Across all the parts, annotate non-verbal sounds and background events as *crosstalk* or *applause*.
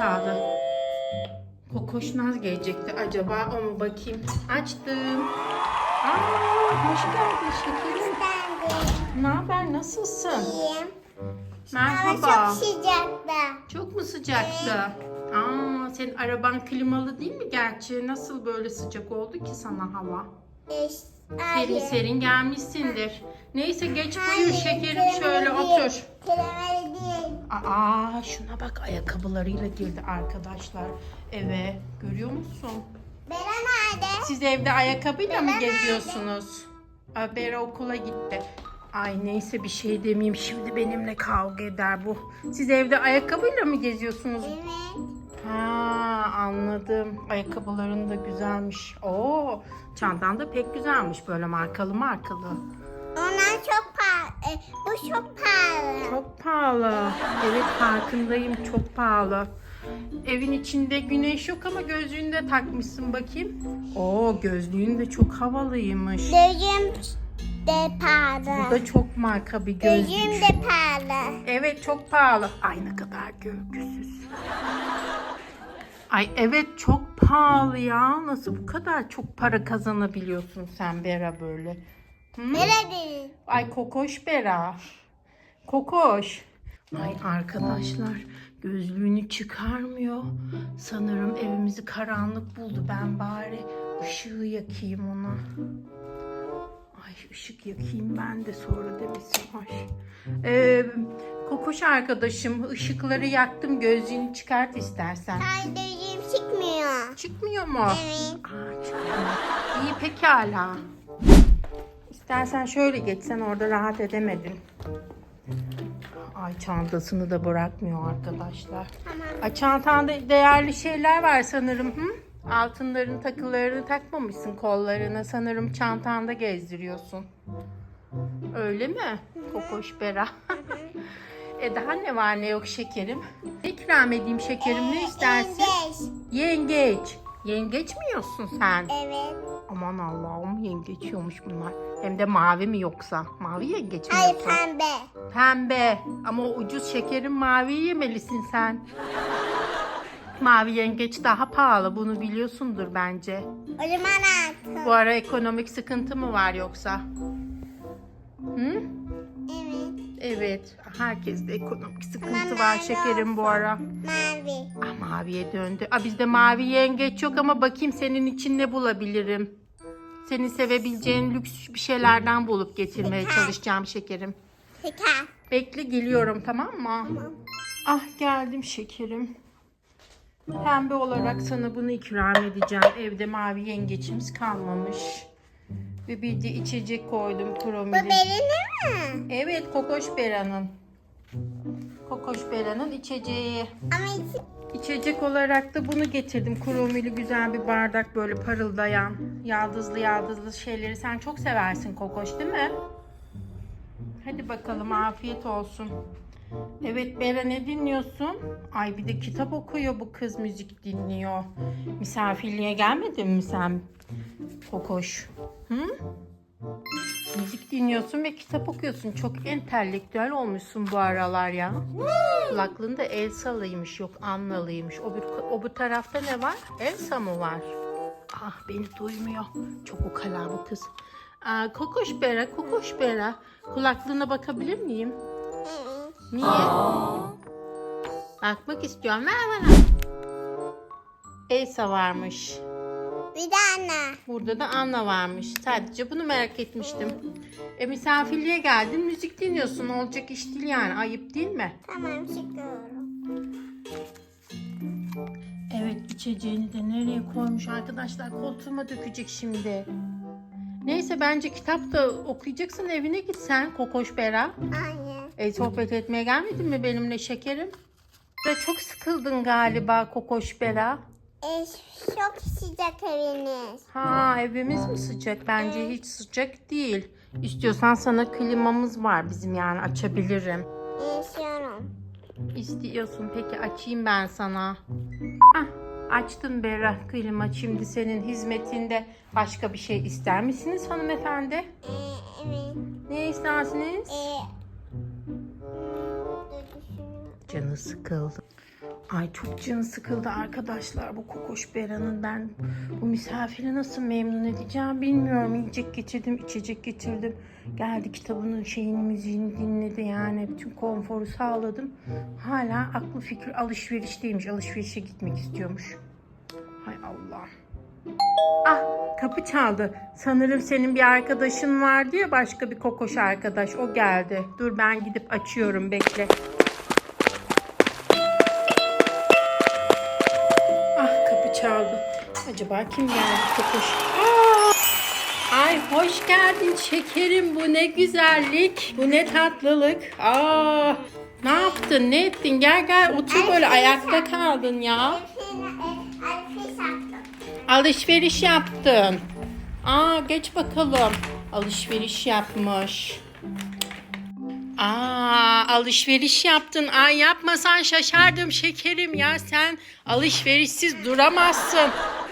çaldı. Kokoşnaz gelecekti. Acaba o mu bakayım? Açtım. Aa, hoş geldin şekerim. Ne haber? Nasılsın? iyiyim. Merhaba. Hava çok sıcaktı. Çok mu sıcaktı? Aa, senin araban klimalı değil mi gerçi? Nasıl böyle sıcak oldu ki sana hava? Serin serin gelmişsindir. Neyse geç buyur şekerim şöyle otur. değil. Aa şuna bak ayakkabılarıyla girdi arkadaşlar eve. Görüyor musun? Bera nerede? Siz evde ayakkabıyla mı Bera nerede? geziyorsunuz? Aa, Bera okula gitti. Ay neyse bir şey demeyeyim şimdi benimle kavga eder bu. Siz evde ayakkabıyla mı geziyorsunuz? Evet. Ha anladım. Ayakkabıların da güzelmiş. Oo çantan da pek güzelmiş böyle markalı markalı. Onlar çok. E, bu çok pahalı. Çok pahalı. Evet farkındayım çok pahalı. Evin içinde güneş yok ama gözlüğünü de takmışsın bakayım. Oo gözlüğün de çok havalıymış. Gözüm de Bu pahalı. da çok marka bir gözlük. de pahalı. Evet çok pahalı. Ay ne kadar görgüsüz. Ay evet çok pahalı ya. Nasıl bu kadar çok para kazanabiliyorsun sen Bera böyle? Nerede? Ay kokoş Bera. Kokoş. Ay arkadaşlar gözlüğünü çıkarmıyor. Sanırım evimizi karanlık buldu. Ben bari ışığı yakayım ona. Ay ışık yakayım ben de sonra demesin. Ay. Ee, kokoş arkadaşım ışıkları yaktım. Gözlüğünü çıkart istersen. Ay gözüm çıkmıyor. Çıkmıyor mu? Evet. Aa, çıkmıyor. İyi pekala. İstersen şöyle geçsen orada rahat edemedin. Ay çantasını da bırakmıyor arkadaşlar. Tamam. Ay çantanda değerli şeyler var sanırım. Hı? Altınların takılarını takmamışsın kollarına. Sanırım çantanda gezdiriyorsun. Öyle mi? Kokoş Bera. *laughs* e daha ne var ne yok şekerim? İkram edeyim şekerim ne istersin? Yengeç. Yengeç. Yengeç mi yiyorsun sen? Evet. Aman Allah'ım yengeç yiyormuş bunlar. Hem de mavi mi yoksa? Mavi yengeç mi Ay yoksa? pembe. Pembe. Ama o ucuz şekerin mavi yemelisin sen. Mavi yengeç daha pahalı. Bunu biliyorsundur bence. O zaman artık. Bu ara ekonomik sıkıntı mı var yoksa? Hı? Evet. Herkeste ekonomik sıkıntı var şekerim bu ara. Mavi. Ah, maviye döndü. Aa, bizde mavi yengeç yok ama bakayım senin için ne bulabilirim. Seni sevebileceğin lüks bir şeylerden bulup getirmeye Peki. çalışacağım şekerim. Şeker. Bekle geliyorum tamam mı? Ah geldim şekerim. Pembe olarak sana bunu ikram edeceğim. Evde mavi yengeçimiz kalmamış. Ve bir de içecek koydum Bu kromili. benim mi? Evet Kokoş Bera'nın. Kokoş Bera'nın içeceği. Ama. İçecek olarak da bunu getirdim. Kromili güzel bir bardak böyle parıldayan, yaldızlı yaldızlı şeyleri sen çok seversin Kokoş değil mi? Hadi bakalım afiyet olsun. Evet Bera ne dinliyorsun? Ay bir de kitap okuyor bu kız müzik dinliyor. Misafirliğe gelmedin mi sen Kokoş? Hı? Müzik dinliyorsun ve kitap okuyorsun. Çok entelektüel olmuşsun bu aralar ya. Kulaklığında Elsa'lıymış yok Anna'lıymış. O, bir, o bu tarafta ne var? Elsa mı var? Ah beni duymuyor. Çok ukala bu kız. Aa, kokoş Bera, kokoş Bera. Kulaklığına bakabilir miyim? Niye? Bakmak istiyorum. Ver bana. Elsa varmış. Bir de anne. Burada da Anna varmış. Sadece bunu merak etmiştim. E misafirliğe geldin müzik dinliyorsun. Olacak iş değil yani. Ayıp değil mi? Tamam çıkıyorum. Evet içeceğini de nereye koymuş arkadaşlar koltuğuma dökecek şimdi. Neyse bence kitap da okuyacaksın evine git sen Kokoş Bera. Anne. E sohbet etmeye gelmedin mi benimle şekerim? Ve çok sıkıldın galiba Kokoş Bera. E, çok sıcak eviniz. Ha evimiz mi sıcak? Bence hiç sıcak değil. İstiyorsan sana klimamız var bizim yani açabilirim. İstiyorum. İstiyorsun peki açayım ben sana. Ah açtım Berra klima şimdi senin hizmetinde. Başka bir şey ister misiniz hanımefendi? E, evet. Ne istersiniz? E. Canı sıkıldı. Ay çok canı sıkıldı arkadaşlar bu kokoş Bera'nın. Ben bu misafiri nasıl memnun edeceğim bilmiyorum. Yiyecek getirdim, içecek getirdim. Geldi kitabının şeyini, müziğini dinledi yani. Bütün konforu sağladım. Hala aklı fikir alışverişteymiş. Alışverişe gitmek istiyormuş. Hay Allah. Ah kapı çaldı. Sanırım senin bir arkadaşın vardı ya başka bir kokoş arkadaş. O geldi. Dur ben gidip açıyorum bekle. Acaba kim geldi kokoş? Aa! Ay hoş geldin şekerim. Bu ne güzellik. Bu ne tatlılık. Aa! Ne yaptın? Ne ettin? Gel gel otur böyle ayakta kaldın ya. E. Alışveriş yaptın. Aa geç bakalım. Alışveriş yapmış. Aa alışveriş yaptın. Ay yapmasan şaşardım şekerim ya. Sen alışverişsiz duramazsın.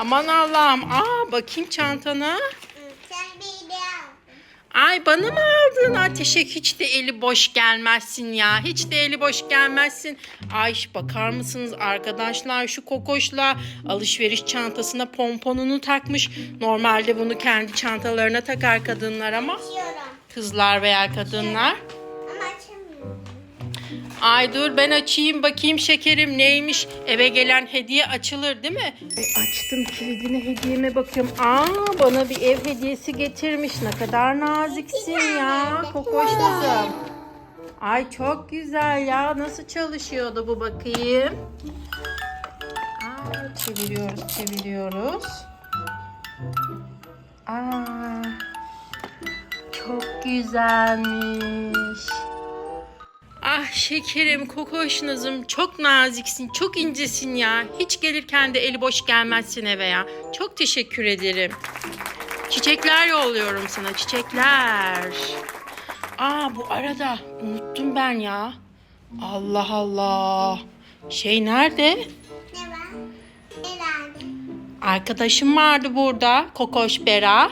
Aman Allah'ım. Aa bakayım çantana. Sen bir de al. Ay bana mı aldın ateşe? Hiç de eli boş gelmezsin ya. Hiç de eli boş gelmezsin. Ay bakar mısınız arkadaşlar şu kokoşla alışveriş çantasına pomponunu takmış. Normalde bunu kendi çantalarına takar kadınlar ama kızlar veya kadınlar. Ay dur ben açayım bakayım şekerim neymiş. Eve gelen hediye açılır değil mi? E, açtım kilidine hediyeme bakıyorum. Aa bana bir ev hediyesi getirmiş. Ne kadar naziksin ya kokoş kızım. Ay çok güzel ya. Nasıl çalışıyordu bu bakayım. Aa, çeviriyoruz çeviriyoruz. Aa, çok güzelmiş. Ah şekerim, kokoşnazım çok naziksin, çok incesin ya. Hiç gelirken de eli boş gelmezsin eve ya. Çok teşekkür ederim. Çiçekler yolluyorum sana, çiçekler. Aa bu arada unuttum ben ya. Allah Allah. Şey nerede? Ne var? Arkadaşım vardı burada, Kokoş Bera.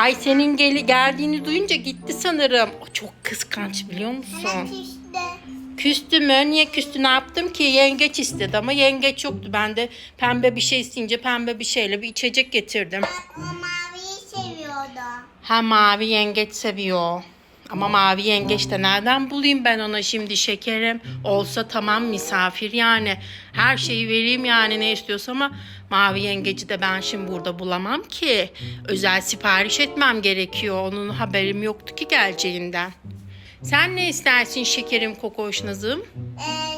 Ay senin gel geldiğini duyunca gitti sanırım. O çok kıskanç biliyor musun? Küstü mü? Niye küstü? Ne yaptım ki? Yengeç istedi ama yengeç yoktu. Ben de pembe bir şey isteyince pembe bir şeyle bir içecek getirdim. O maviyi seviyordu. Ha mavi yengeç seviyor. Ama mavi yengeç de nereden bulayım ben ona şimdi şekerim? Olsa tamam misafir yani. Her şeyi vereyim yani ne istiyorsa ama mavi yengeci de ben şimdi burada bulamam ki. Özel sipariş etmem gerekiyor. Onun haberim yoktu ki geleceğinden. Sen ne istersin şekerim kokoşnazım? Ee,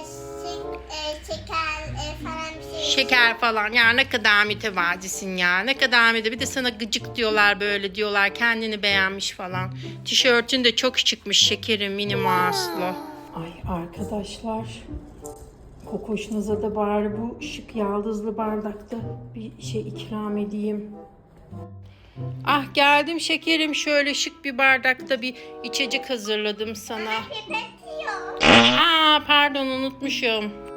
e, şeker Şeker falan ya ne kadar mütevazisin ya ne kadar müte bir de sana gıcık diyorlar böyle diyorlar kendini beğenmiş falan. Tişörtün de çok çıkmış şekerim mini mouse'lu. Ay arkadaşlar Kokoşnuza da bari bu şık yaldızlı bardakta bir şey ikram edeyim. Ah geldim şekerim şöyle şık bir bardakta bir içecek hazırladım sana. Aa pardon unutmuşum.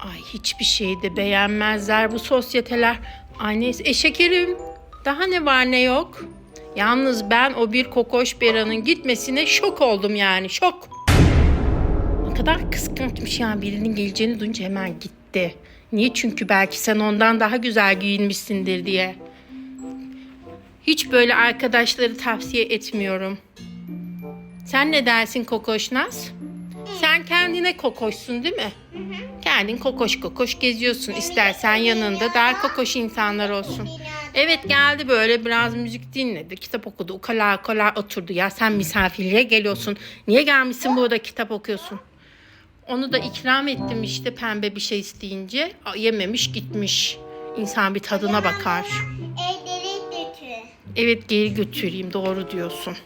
Ay hiçbir şeyi de beğenmezler bu sosyeteler. Ay neyse. E şekerim daha ne var ne yok. Yalnız ben o bir kokoş beranın gitmesine şok oldum yani şok. Ne kadar kıskançmış ya birinin geleceğini duyunca hemen gitti. Niye? Çünkü belki sen ondan daha güzel giyinmişsindir diye. Hiç böyle arkadaşları tavsiye etmiyorum. Sen ne dersin Kokoşnaz? Sen kendine kokoşsun değil mi? Kendin kokoş kokoş geziyorsun. İstersen yanında daha kokoş insanlar olsun. Evet geldi böyle biraz müzik dinledi. Kitap okudu. Ukala ukala oturdu. Ya sen misafirliğe geliyorsun. Niye gelmişsin burada kitap okuyorsun? Onu da ikram ettim işte pembe bir şey isteyince. Yememiş gitmiş. İnsan bir tadına bakar. Evet geri götüreyim doğru diyorsun.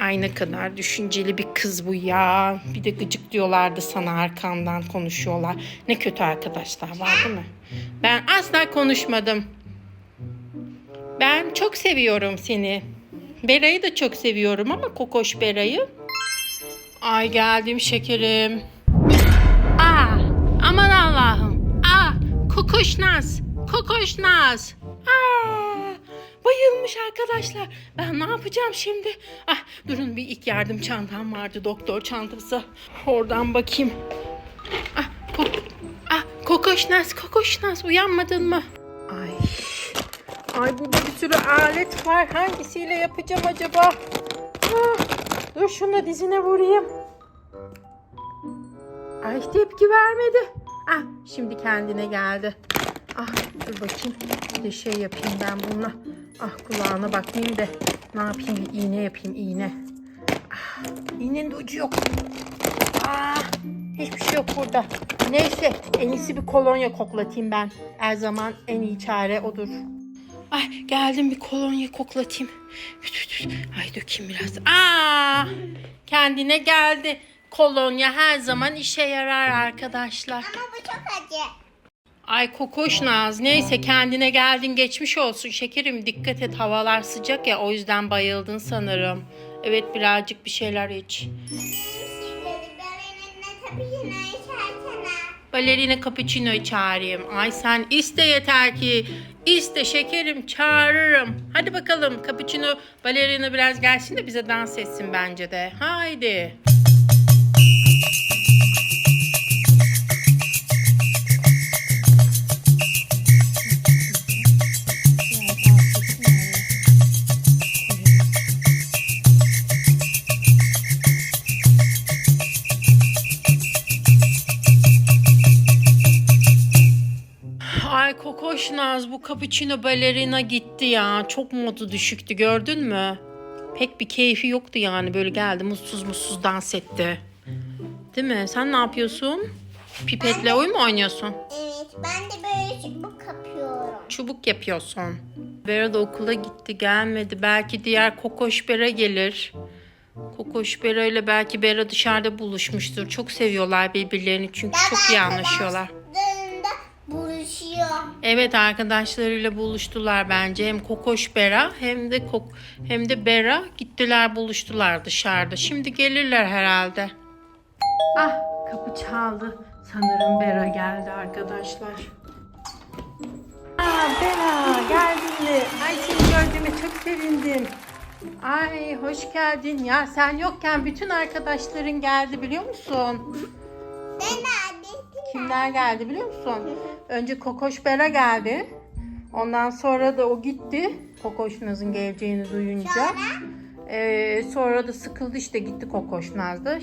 Ay ne kadar düşünceli bir kız bu ya. Bir de gıcık diyorlardı sana arkandan konuşuyorlar. Ne kötü arkadaşlar var değil mi? Ben asla konuşmadım. Ben çok seviyorum seni. Bera'yı da çok seviyorum ama Kokoş Bera'yı. Ay geldim şekerim. Aa, aman Allah'ım. Aa, Kokoşnaz. Kokoşnaz. Aa, bayılmış arkadaşlar. Ben ne yapacağım şimdi? Ah, durun bir ilk yardım çantam vardı. Doktor çantası. Oradan bakayım. Ah, ko- ah kokoşnaz, kokoşnaz uyanmadın mı? Ay. Ay burada bir sürü alet var. Hangisiyle yapacağım acaba? Ah, dur şunu dizine vurayım. Ay tepki vermedi. Ah şimdi kendine geldi. Ah dur bakayım. Bir de şey yapayım ben bununla. Ah kulağına bakayım da ne yapayım iğne yapayım iğne. Ah, iğnenin de ucu yok. Ah hiçbir şey yok burada. Neyse en iyisi bir kolonya koklatayım ben. Her zaman en iyi çare odur. Ay geldim bir kolonya koklatayım. Üt, üt, üt. Ay dökeyim biraz. Aa kendine geldi. Kolonya her zaman işe yarar arkadaşlar. Ama bu çok acı. Ay kokoş Naz. Neyse kendine geldin geçmiş olsun. Şekerim dikkat et havalar sıcak ya o yüzden bayıldın sanırım. Evet birazcık bir şeyler iç. Balerina cappuccino çağırayım. Ay sen iste yeter ki. iste şekerim çağırırım. Hadi bakalım cappuccino balerina biraz gelsin de bize dans etsin bence de. Haydi. Naz bu cappuccino balerina gitti ya. Çok modu düşüktü gördün mü? Pek bir keyfi yoktu yani böyle geldi mutsuz mutsuz dans etti. Değil mi? Sen ne yapıyorsun? Pipetle oyun mu oynuyorsun? Evet ben de böyle çubuk kapıyorum. Çubuk yapıyorsun. Bera da okula gitti gelmedi. Belki diğer Kokoş Bera gelir. Kokoş Bera ile belki Bera dışarıda buluşmuştur. Çok seviyorlar birbirlerini çünkü çok iyi anlaşıyorlar. Evet arkadaşlarıyla buluştular bence. Hem Kokoş Bera hem de Kok hem de Bera gittiler buluştular dışarıda. Şimdi gelirler herhalde. Ah kapı çaldı. Sanırım Bera geldi arkadaşlar. Aa Bera geldin mi? Ay seni gördüğüme çok sevindim. Ay hoş geldin. Ya sen yokken bütün arkadaşların geldi biliyor musun? Ben? Kimler geldi biliyor musun? Önce Kokoş Bera geldi. Ondan sonra da o gitti. Kokoş Naz'ın geleceğini duyunca. Ee, sonra da sıkıldı işte gitti Kokoş.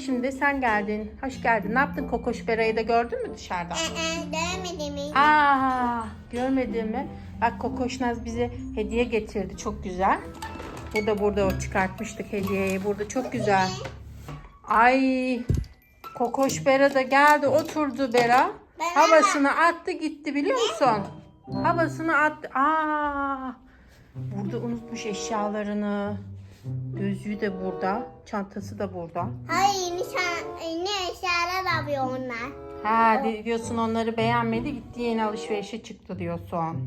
Şimdi sen geldin. Hoş geldin. Ne yaptın Kokoş Bera'yı da gördün mü dışarıda? Ee, dövmedim hiç. Aa, görmedin mi? Bak Kokoş Naz bize hediye getirdi. Çok güzel. Bu da burada o çıkartmıştık hediyeyi. Burada çok güzel. Ay Kokoş Bera da geldi oturdu Bera. Havasını attı gitti biliyor musun? Havasını attı. Aa, burada unutmuş eşyalarını. Gözlüğü de burada. Çantası da burada. Hayır ne eşyalar alıyor onlar. Ha di- diyorsun onları beğenmedi gitti yeni alışverişe çıktı diyorsun.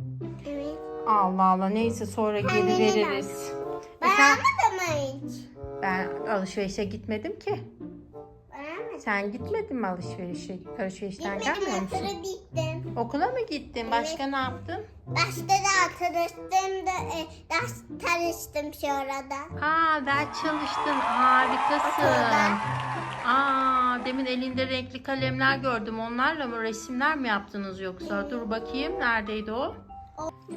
Evet. Allah Allah neyse sonra geri Kendine veririz. E Ben sen, almadım mı hiç? ben alışverişe gitmedim ki. Sen gitmedin mi alışverişe? Alışverişten gelmiyor Gitmedim musun? hatırı gittim. Okula mı gittin? Başka ne yaptın? Başta da tanıştım da e, ders tanıştım sonradan. Aa ders çalıştın. Harikasın. Okulda. Aa demin elinde renkli kalemler gördüm. Onlarla mı resimler mi yaptınız yoksa? Dur bakayım neredeydi o?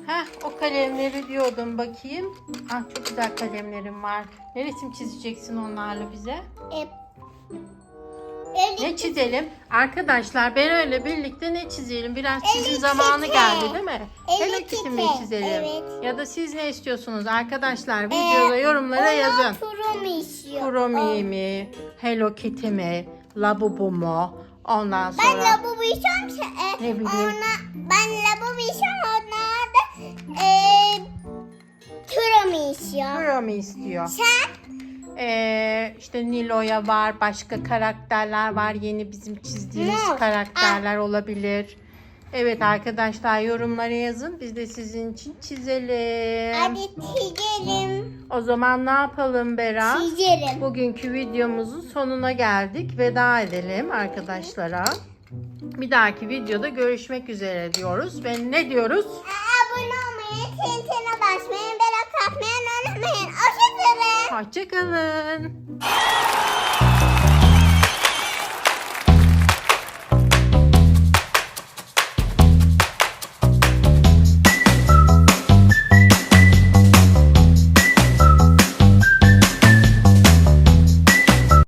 Heh o kalemleri diyordum bakayım. Ah çok güzel kalemlerim var. Ne resim çizeceksin onlarla bize? E, öyle Ne çizelim? Arkadaşlar ben öyle birlikte ne çizelim? Biraz Hello zamanı geldi değil mi? Hello Hello Kitty mi çizelim? evet. Ya da siz ne istiyorsunuz arkadaşlar? Videoda yorumlara yazın. Kurum işiyor. Kuromi mi? Hello Kitty mi? Labubu mu? Ondan Ben sonra lavabo işem. E, Ne bileyim. Ona, ben lavabo işem. Onlar da e, kurum işiyor. Kuromi istiyor. Sen? Ee, işte Nilo'ya var, başka karakterler var. Yeni bizim çizdiğimiz karakterler olabilir. Evet arkadaşlar yorumlara yazın. Biz de sizin için çizelim. Hadi çizelim. O zaman ne yapalım Bera? Çizelim. Bugünkü videomuzun sonuna geldik. Veda edelim arkadaşlara. Bir dahaki videoda görüşmek üzere diyoruz. Ve ne diyoruz? Abone olmayı, Hoşçakalın.